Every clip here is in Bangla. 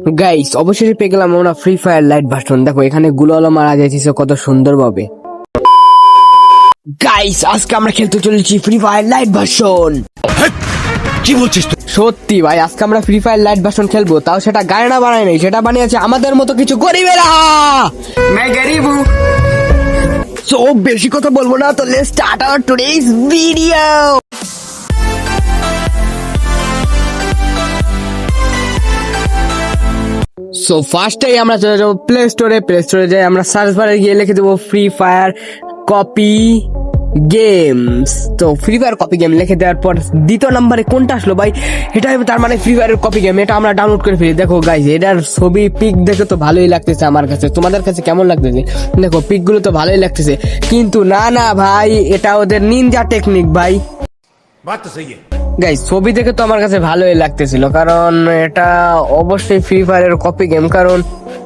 গাইস অবশেষে পেয়ে গেলাম আমরা ফ্রি ফায়ার লাইট ভার্সন দেখো এখানে গুলালো মারা যাইতেছে কত সুন্দর ভাবে গাইস আজকে আমরা খেলতে চলেছি ফ্রি ফায়ার লাইট ভার্সন কি বলছিস তুই সত্যি ভাই আজকে আমরা ফ্রি ফায়ার লাইট ভার্সন খেলবো তাও সেটা গায়না বানায় নাই সেটা বানিয়েছে আমাদের মতো কিছু গরিবেরা मैं गरीब हूँ সো বেশি কথা বলবো না তো let's start our today's video so ফার্স্টেই আমরা চলে যাব প্লে স্টোরে প্লে স্টোরে যাই, আমরা সার্চ বারে গিয়ে লিখে দেবো ফ্রি ফায়ার কপি গেমস তো ফ্রি ফায়ার কপি গেম লিখে দেওয়ার পর দ্বিতীয় নাম্বারে কোনটা আসলো ভাই? এটা তার মানে ফ্রি ফায়ারের কপি গেম এটা আমরা ডাউনলোড করে ফেলি। দেখো গাইজ এটার ছবি পিক দেখে তো ভালোই লাগতেছে আমার কাছে। তোমাদের কাছে কেমন লাগতেছে? দেখো পিকগুলো তো ভালোই লাগতেছে। কিন্তু না না ভাই, এটা ওদের নিনজা টেকনিক ভাই। বাত তো সহি है গাইজ ছবি দেখে তো আমার কাছে ভালোই লাগতেছিল, কারণ এটা অবশ্যই ফ্রি ফায়ারের কপি গেম কারণ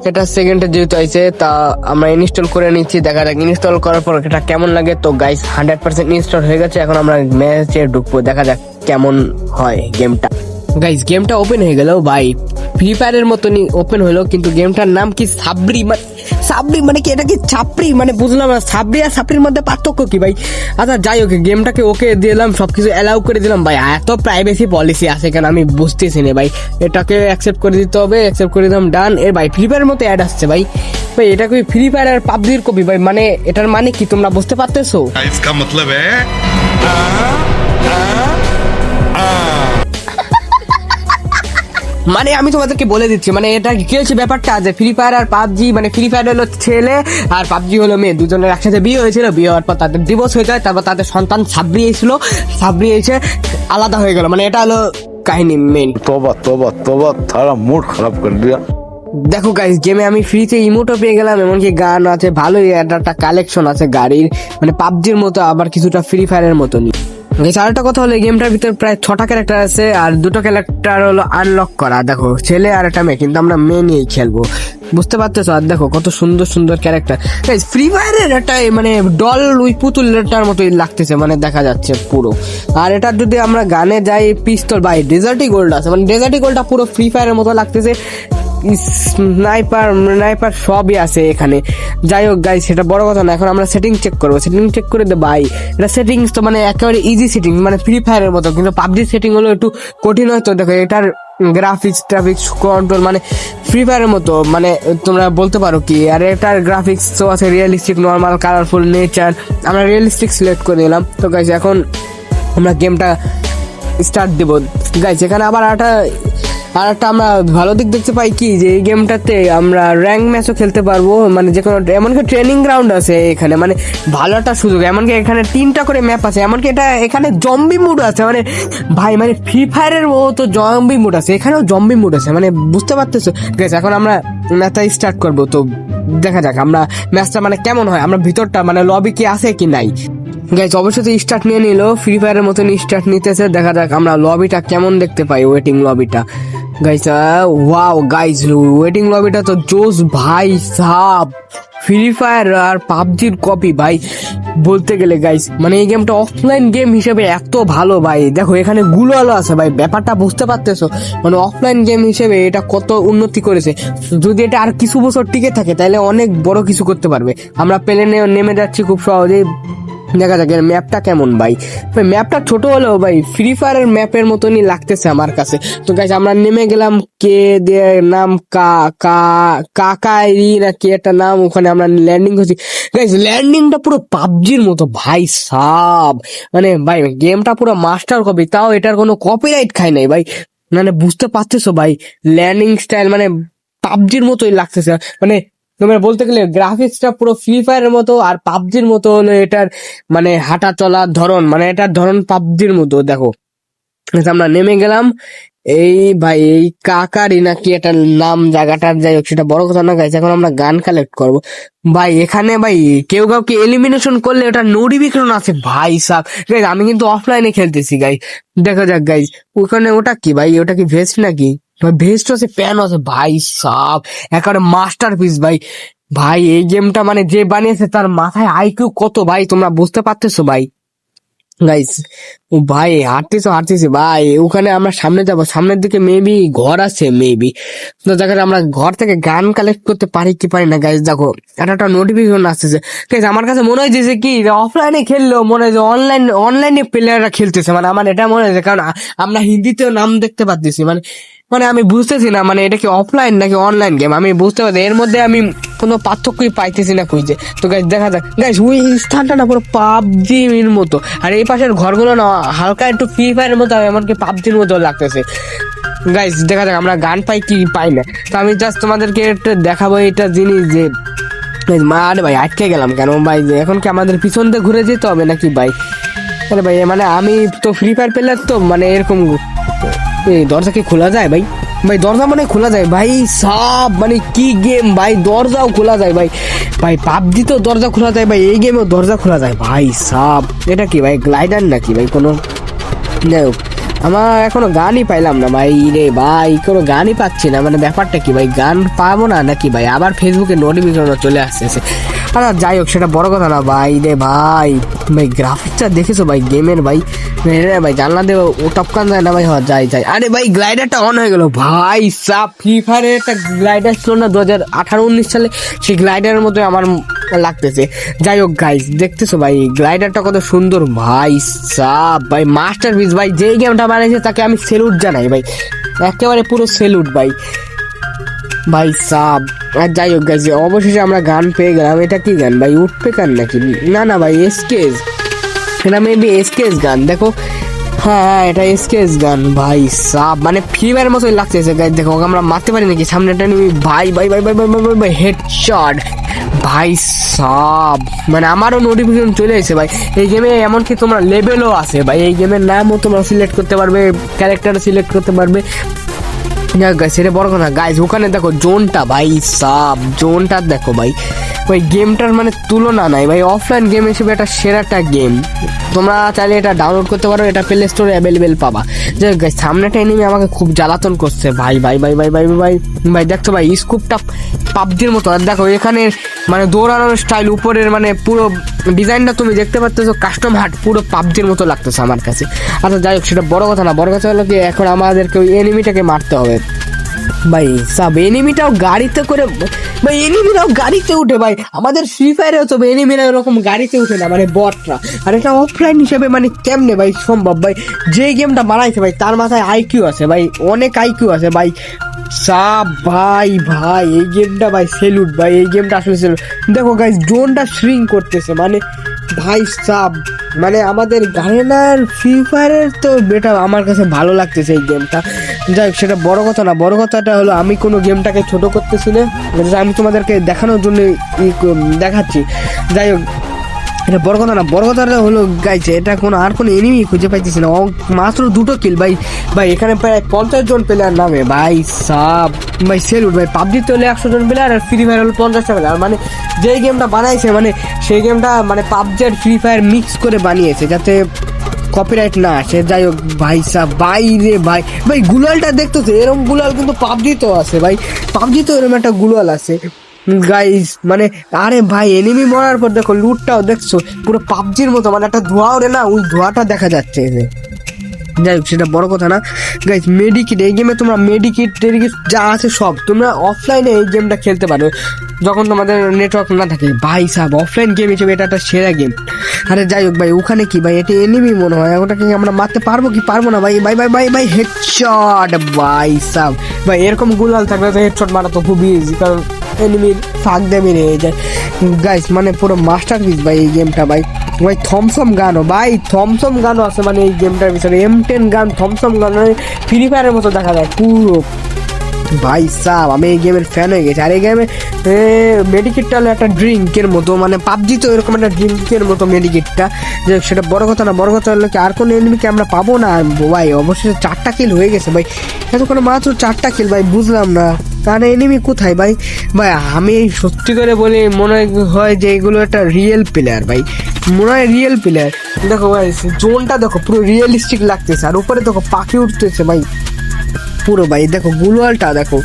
এটা সেকেন্ডে যেহেতু আইছে, তা আমরা ইনস্টল করে নিচ্ছি, দেখা যাক ইনস্টল করার পর এটা কেমন লাগে। তো গাইস হান্ড্রেড পার্সেন্ট ইনস্টল হয়ে গেছে, এখন আমরা ম্যাচে ঢুকবো, দেখা যাক কেমন হয় গেমটা গাইস গেমটা ওপেন হয়ে গেল ভাই ফ্রি ফায়ারের মতনই ওপেন হলো, কিন্তু গেমটার নাম কি সাবরি মানে সাবরি মানে কি এটা কি ছাপড়ি মানে বুঝলাম না সাবরি আর সাপড়ির মধ্যে পার্থক্য কি ভাই আচ্ছা যাই হোক গেমটাকে ওকে দিলাম সবকিছু অ্যালাউ করে দিলাম ভাই এত প্রাইভেসি পলিসি আছে কেন আমি বুঝতেছি না ভাই এটাকে অ্যাকসেপ্ট করে দিতে হবে অ্যাকসেপ্ট করে দিলাম ডান এর ভাই ফ্রি ফায়ারের মতো অ্যাড আসছে ভাই ভাই এটা কি ফ্রি ফায়ার আর পাবজির কপি ভাই মানে এটার মানে কি তোমরা বুঝতে পারতেছো इसका मतलब है মানে আমি তোমাদেরকে বলে দিচ্ছি মানে এটা কি হচ্ছে ব্যাপারটা? যে ফ্রি ফায়ার আর পাবজি মানে ফ্রি ফায়ার হলো ছেলে আর পাবজি হলো মেয়ে। দুজনের একসাথে বিয়ে হয়েছিল বিয়ে হওয়ার পর তাদের ডিভোর্স হয়ে যায় তারপর তাদের সন্তান সাবরি এসেছিল সাবরি এসে আলাদা হয়ে গেল। মানে এটা হলো কাহিনী মেন তোবা তোবা তোবা তারা মুড খারাপ করে দিয়া। দেখো গাইস গেমে আমি ফ্রিতে ইমোটও পেয়ে গেলাম এমনকি গান আছে ভালোই একটা কালেকশন আছে গাড়ির। মানে পাবজির মতো আবার কিছুটা ফ্রি ফায়ারের মতনই। আরেকটা কথা হলো গেমটার ভিতরে প্রায় ছটা ক্যারেক্টার আছে, আর দুটো ক্যারেক্টার হলো আনলক করা। দেখো, ছেলে আর একটা মেয়ে, কিন্তু আমরা মেয়ে নিয়েই খেলব। বুঝতে পারতেছো? আর দেখো, কত সুন্দর সুন্দর ক্যারেক্টার ফ্রি ফায়ারের একটা মানে ডল ওই পুতুলটার মতোই লাগতেছে মানে দেখা যাচ্ছে পুরো। আর এটা যদি আমরা গানে যাই পিস্তল ভাই ডেজার্টি গোল্ড আছে। মানে ডেজার্টি গোল্ডটা পুরো ফ্রি ফায়ারের মতো লাগতেছে। স্নাইপার স্নাইপার সবই আছে এখানে। যাই হোক গাই সেটা বড় কথা না, এখন আমরা সেটিং চেক করব। সেটিং চেক করে দে, ভাই। এটা সেটিংস তো মানে একেবারে ইজি সেটিং মানে ফ্রি ফায়ারের মতো, কিন্তু পাবজি সেটিং হলো একটু কঠিন হয়তো দেখো, এটার গ্রাফিক্স ট্রাফিক্স কন্ট্রোল মানে ফ্রি ফায়ারের মতো মানে তোমরা বলতে পারো কি। আর এটার গ্রাফিক্স তো আছে রিয়েলিস্টিক নর্মাল কালারফুল নেচার আমরা রিয়েলিস্টিক সিলেক্ট করে নিলাম। তো গাইজ এখন আমরা গেমটা স্টার্ট দেব। গাইজ এখানে আবার একটা আর একটা আমরা ভালো দিক দেখতে পাই কি, যে এই গেমটাতে আমরা র্যাঙ্ক ম্যাচও খেলতে পারব মানে যে কোনো এমনকি ট্রেনিং গ্রাউন্ড আছে এখানে মানে ভালো একটা সুযোগ, এমনকি এখানে তিনটা করে ম্যাপ আছে, এমনকি এটা এখানে জম্বি মুড আছে মানে ভাই মানে ফ্রি ফায়ারের ও তো জম্বি মুড আছে, এখানেও জম্বি মুড আছে মানে বুঝতে পারতেছো? ঠিক আছে এখন আমরা ম্যাচটা স্টার্ট করব, তো দেখা যাক, আমরা ম্যাচটা মানে কেমন হয়, আমরা ভিতরটা মানে লবি কি আছে কি নাই? গাইজ অবশ্যই স্টার্ট নিয়ে নিল। ফ্রি ফায়ারের মতন স্টার্ট নিতেছে। দেখা যাক আমরা লবিটা কেমন দেখতে পাই ওয়েটিং লবিটা গাইজ ওয়াও গাইজ ওয়েটিং লবিটা তো জোস ভাই সাব। ফ্রি ফায়ার আর পাবজির কপি ভাই। বলতে গেলে গাইজ মানে এই গেমটা অফলাইন গেম হিসেবে এত ভালো ভাই। দেখো, এখানে গুলো আলো আছে ভাই। ব্যাপারটা বুঝতে পারতেছো? মানে অফলাইন গেম হিসেবে এটা কত উন্নতি করেছে। যদি এটা আর কিছু বছর টিকে থাকে, তাহলে অনেক বড় কিছু করতে পারবে। আমরা প্লেনে নেমে যাচ্ছি খুব সহজেই। দেখা যাক, এর ম্যাপটা কেমন ভাই? ম্যাপটা ছোট হলেও ভাই ফ্রি ফায়ারের ম্যাপের মতনই লাগতেছে আমার কাছে। তো গাইজ আমরা নেমে গেলাম কে দিয়ে নাম কা কা কাকাই না কি একটা নাম, ওখানে আমরা ল্যান্ডিং করছি গাইজ ল্যান্ডিংটা পুরো পাবজির মতো, ভাই সাব। মানে ভাই গেমটা পুরো মাস্টার কপি তাও এটার কোনো কপিরাইট খাই নাই ভাই। মানে বুঝতে পারতেছো ভাই ল্যান্ডিং স্টাইল মানে পাবজির মতোই লাগতেছে। মানে তোমরা বলতে গেলে গ্রাফিক্সটা পুরো ফ্রি ফায়ারের মতো আর পাবজির মতো এটার মানে হাঁটা চলার ধরন মানে এটার ধরন পাবজির মতো দেখো। আচ্ছা, আমরা নেমে গেলাম। এই ভাই এই কাকারি নাকি একটা নাম জায়গাটার যাই হোক সেটা বড় কথা না গাইছে এখন আমরা গান কালেক্ট করব। ভাই এখানে ভাই কেউ কাউকে এলিমিনেশন করলে ওটা নোটিফিকেশন আছে ভাই সাহ গাইজ আমি কিন্তু অফলাইনে খেলতেছি গাই দেখা যাক গাইজ ওখানে ওটা কি ভাই? ওটা কি ভেস্ট নাকি? ভেস্ট আছে প্যান আছে। ভাই সাহ একেবারে মাস্টার পিস ভাই। ভাই, এই গেমটা মানে যে বানিয়েছে তার মাথায় আইকিউ কত ভাই, তোমরা বুঝতে পারতেছো ভাই। গাইস ও ভাই, হাঁটতেছো, হাঁটতেছি। ভাই, ওখানে আমরা সামনে যাব, সামনের দিকে মেবি ঘর আছে মেবি তো জায়গায় আমরা ঘর থেকে গান কালেক্ট করতে পারি কি পারি না গাইস দেখো একটা একটা নোটিফিকেশন আসতেছে। গাইস আমার কাছে মনে হয়েছে কি অফলাইনে খেললেও মনে হয় অনলাইন অনলাইনে প্লেয়াররা খেলতেছে। মানে আমার এটা মনে হয়েছে কারণ আমরা হিন্দিতেও নাম দেখতে পাচ্ছি মানে মানে আমি বুঝতেছি না মানে এটা কি অফলাইন নাকি অনলাইন গেম আমি বুঝতে পারছি এর মধ্যে আমি কোনো পার্থক্যই পাইতেছি না খুঁজে। তো গাইস দেখা যাক। গাইস ওই স্থানটা না পুরো পাবজির মতো। আর এই পাশের ঘরগুলো না, হালকা একটু ফ্রি ফায়ারের মতো, এমনকি পাবজির মতো লাগতেছে। গাইস দেখা যাক, আমরা গান পাই কি পাই না। তো আমি জাস্ট তোমাদেরকে একটা দেখাবো এটা জিনিস যে আরে ভাই, আটকে গেলাম কেন ভাই? এখন কি আমাদের পিছন দিয়ে ঘুরে যেতে হবে নাকি ভাই? আরে ভাই মানে আমি তো ফ্রি ফায়ার প্লেয়ার তো মানে এরকম দরজা কি খোলা যায় ভাই? ভাই, দরজা মানে খোলা যায়। ভাই সব মানে কি গেম ভাই, দরজাও খোলা যায় ভাই। ভাই, পাবজি তো দরজা খোলা যায় ভাই, এই গেমেও দরজা খোলা যায়। ভাই সব এটা কি ভাই গ্লাইডার নাকি ভাই কোনো? যাই হোক। আমার এখনও গানই পাইলাম না ভাই, রে ভাই, কোনো গানই পাচ্ছি না। মানে ব্যাপারটা কি ভাই, গান পাবো না নাকি ভাই? আবার ফেসবুকে নোটিফিকেশন চলে আসতেছে। আর যাই হোক, সেটা বড় কথা না ভাই, রে ভাই। ভাই গ্রাফিক্সটা দেখেছ ভাই গেমের ভাই? রে ভাই, জানলা দেবো ও টপকান যায় না ভাই? হ্যাঁ যাই যাই। আরে ভাই গ্লাইডারটা অন হয়ে গেল। ভাই, সাপ ফ্রি ফায়ারের একটা গ্লাইডার ছিল না দু হাজার আঠারো, উনিশ সালে। সেই গ্লাইডারের মতো আমার লাগতেছে। যাই হোক গাইস দেখতেছো ভাই গ্লাইডারটা কত সুন্দর ভাই, সাপ, ভাই মাস্টার পিস ভাই, যেই গেমটা বানিয়েছে তাকে আমি সেলুট জানাই ভাই। একেবারে পুরো সেলুট ভাই। ভাই সাব আর যাই হোক গাইজ অবশেষে আমরা গান পেয়ে গেলাম। এটা কি গান ভাই, উঠবে গান নাকি? না না ভাই এসকেস এটা মেবি এসকেস গান। দেখো হ্যাঁ এটা এসকেস গান। ভাই সাব মানে ফিভার মতোই লাগতেছে গাইজ দেখো আমরা মারতে পারি নাকি? সামনে নিবি। ভাই ভাই ভাই ভাই ভাই ভাই ভাই ভাই হেড শট ভাই সাব মানে আমারও নোটিফিকেশন চলে এসেছে, ভাই। এই গেমে এমনকি তোমরা লেভেলও আছে, ভাই। এই গেমের নামও তোমরা সিলেক্ট করতে পারবে ক্যারেক্টার সিলেক্ট করতে পারবে। না গাইস এটা বড় কথা গাইস ওখানে দেখো, জোনটা ভাই, সাব, জোনটা দেখো ভাই। ওই গেমটার মানে তুলনা নাই ভাই। অফলাইন গেম হিসেবে এটা সেরাটা গেম তোমরা চাইলে এটা ডাউনলোড করতে পারো, এটা প্লে স্টোরে অ্যাভেলেবেল পাবা। যে সামনেটা এনিমি আমাকে খুব জ্বালাতন করছে। ভাই ভাই ভাই ভাই ভাই ভাই ভাই দেখছ ভাই স্কুপটা পাবজির মতো। আর দেখো, এখানে মানে দৌড়ানোর স্টাইল উপরের মানে পুরো ডিজাইনটা তুমি দেখতে পাচ্ছ কাস্টম হার্ট পুরো পাবজির মতো লাগতেছে আমার কাছে। আচ্ছা যাই হোক, সেটা বড় কথা না, বড় কথা হলো কি, এখন আমাদেরকে ওই এনিমিটাকে মারতে হবে। ভাই, সব এনিমিটাও গাড়িতে করে, ভাই এনিমিরাও গাড়িতে উঠে, ভাই। আমাদের ফ্রি ফায়ারে তো এনিমিরা এরকম গাড়িতে উঠে না মানে বটরা। আর এটা অফলাইন হিসেবে মানে কেমনে ভাই সম্ভব, ভাই? যে গেমটা বানাইছে, ভাই, তার মাথায় আইকিউ আছে, ভাই, অনেক আইকিউ আছে, ভাই। সাব ভাই ভাই, এই গেমটা ভাই সেলুট ভাই, এই গেমটা আসলে সেলুট দেখো গাইস জোনটা শ্রিং করতেছে মানে ভাই সাব মানে আমাদের গার্ডেনার ফ্রি ফায়ারের তো বেটা আমার কাছে ভালো লাগতেছে এই গেমটা যাই হোক, সেটা বড় কথা না, বড় কথাটা হলো, আমি কোনো গেমটাকে ছোট করতেছি না, আমি তোমাদেরকে দেখানোর জন্য দেখাচ্ছি। যাই হোক এটা বড় কথা না, বড় হলো গাইছে এটা কোনো, আর কোনো এনিমি খুঁজে পাইতেছি না। মাত্র দুটো কিল ভাই। ভাই, এখানে প্রায় পঞ্চাশ জন প্লেয়ার নামে। ভাই, সাব, ভাই সেলুট ভাই। পাবজিতে হলে একশো জন প্লেয়ার আর ফ্রি ফায়ার হলো পঞ্চাশটা প্লেয়ার মানে যেই গেমটা বানাইছে মানে সেই গেমটা মানে পাবজি আর ফ্রি ফায়ার মিক্স করে বানিয়েছে, যাতে কপিরাইট না আসে। যাই হোক, ভাই সাহ ভাই রে, ভাই। ভাই, গুলালটা দেখতো তো এরকম গুলাল কিন্তু পাবজিতেও আছে, ভাই। পাবজিতেও এরকম একটা গুলাল আছে। গাইস মানে আরে ভাই এনিমি মরার পর দেখো লুটটাও দেখছ, পুরো পাবজির মতো মানে একটা ধোঁয়া ওরে না, ওই ধোঁয়াটা দেখা যাচ্ছে এতে। যাই হোক, সেটা বড় কথা না। গাইস মেডিকিট এই গেমে তোমরা মেডিকিট টেডিকিট যা আছে সব। তোমরা অফলাইনে এই গেমটা খেলতে পারো। যখন তোমাদের নেটওয়ার্ক না থাকে। ভাই সাহেব অফলাইন গেম হিসেবে এটা একটা সেরা গেম আরে যাই হোক ভাই, ওখানে কি ভাই? এটা এনিমি মনে হয়। ওটাকে আমরা মারতে পারব কি? পারব না ভাই। ভাই ভাই ভাই ভাই হেডশট ভাই সাহেব। ভাই, এরকম গুলাল থাকলে তো হেডশট মারা তো খুবই ইজি কারণ এনিমির ফাঁক দিয়ে বেরিয়ে যায় গাইস মানে পুরো মাস্টার পিস ভাই, এই গেমটা ভাই। ভাই থমসম গানও। ভাই থমসম গানও আছে মানে এই গেমটার ভিতরে। এম টেন গান থমসম গান ফ্রি ফায়ারের মতো দেখা যায়, পুরো। ভাই সাহ আমি এই গেমের ফ্যান হয়ে গেছি। আর এই গেমে মেডিকেটটা হলো একটা ড্রিঙ্কের মতো মানে পাবজি তো এরকম একটা ড্রিঙ্কের মতো মেডিকেটটা যে সেটা বড় কথা না, বড় কথা হলো কি, আর কোনো এনিমিকে আমরা পাবো না। ভাই অবশ্যই চারটা কিল হয়ে গেছে, ভাই। এতক্ষণ মাত্র চারটা কিল ভাই, বুঝলাম না। কারণ এনিমি কোথায় ভাই? ভাই, আমি সত্যি করে বলি, মনে হয় যে এগুলো একটা রিয়েল প্লেয়ার ভাই। মনে হয় রিয়েল প্লেয়ার দেখো ভাই জোনটা দেখো, পুরো রিয়েলিস্টিক লাগতেছে। আর উপরে দেখো পাখি উঠতেছে ভাই। পুরো ভাই, দেখো গুলোয়ালটা দেখো।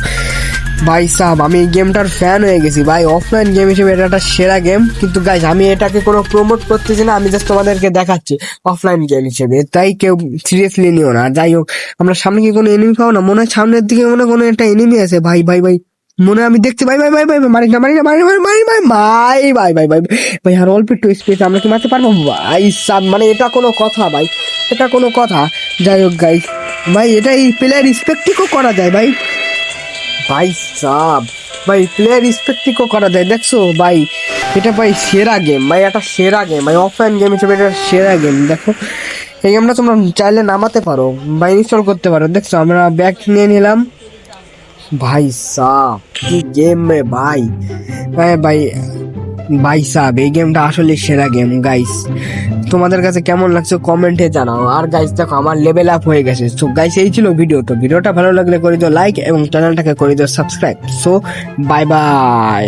ভাই সাহ আমি এই গেমটার ফ্যান হয়ে গেছি। ভাই অফলাইন গেম হিসেবে এটা একটা সেরা গেম কিন্তু গাইজ আমি এটাকে কোনো প্রমোট করতেছি না, আমি জাস্ট তোমাদেরকে দেখাচ্ছি অফলাইন গেম হিসেবে। তাই কেউ সিরিয়াসলি নিও না। যাই হোক, আমরা সামনে কি কোনো এনিমি পাবো না? মনে হয় সামনের দিকে মনে কোনো একটা এনিমি আছে। ভাই ভাই ভাই, মনে আমি দেখছি ভাই ভাই ভাই ভাই, মারি না মারি না, মারি মারি মারি মারি ভাই ভাই ভাই ভাই ভাই, আর অল্প একটু স্পেস আমরা কি মারতে পারব? ভাই সাব মানে এটা কোনো কথা, ভাই, এটা কোনো কথা। যাই হোক গাইজ ভাই এটা এই প্লেয়ার রিসপেক্টিকও করা যায়, ভাই। ভাই সাব, ভাই প্লেয়ার রিসপেক্টিকও করা যায়, দেখছ? ভাই, এটা ভাই সেরা গেম ভাই, এটা সেরা গেম ভাই অফলাইন গেম হিসেবে এটা সেরা গেম দেখো। এই গেমটা তোমরা চাইলে নামাতে পারো বা ইনস্টল করতে পারো, দেখছ? আমরা ব্যাগ নিয়ে নিলাম। ভাই সাব, কি গেম রে ভাই। হ্যাঁ ভাই ভাই সাব, এই গেমটা আসলে সেরা গেম গাইস তোমাদের কাছে কেমন লাগছে কমেন্টে জানাও। আর গাইস দেখো, আমার লেভেল আপ হয়ে গেছে। সো গাইস এই ছিল ভিডিও তো ভিডিওটা ভালো লাগলে করে দিও লাইক এবং চ্যানেলটাকে করে দিও সাবস্ক্রাইব সো বাই বাই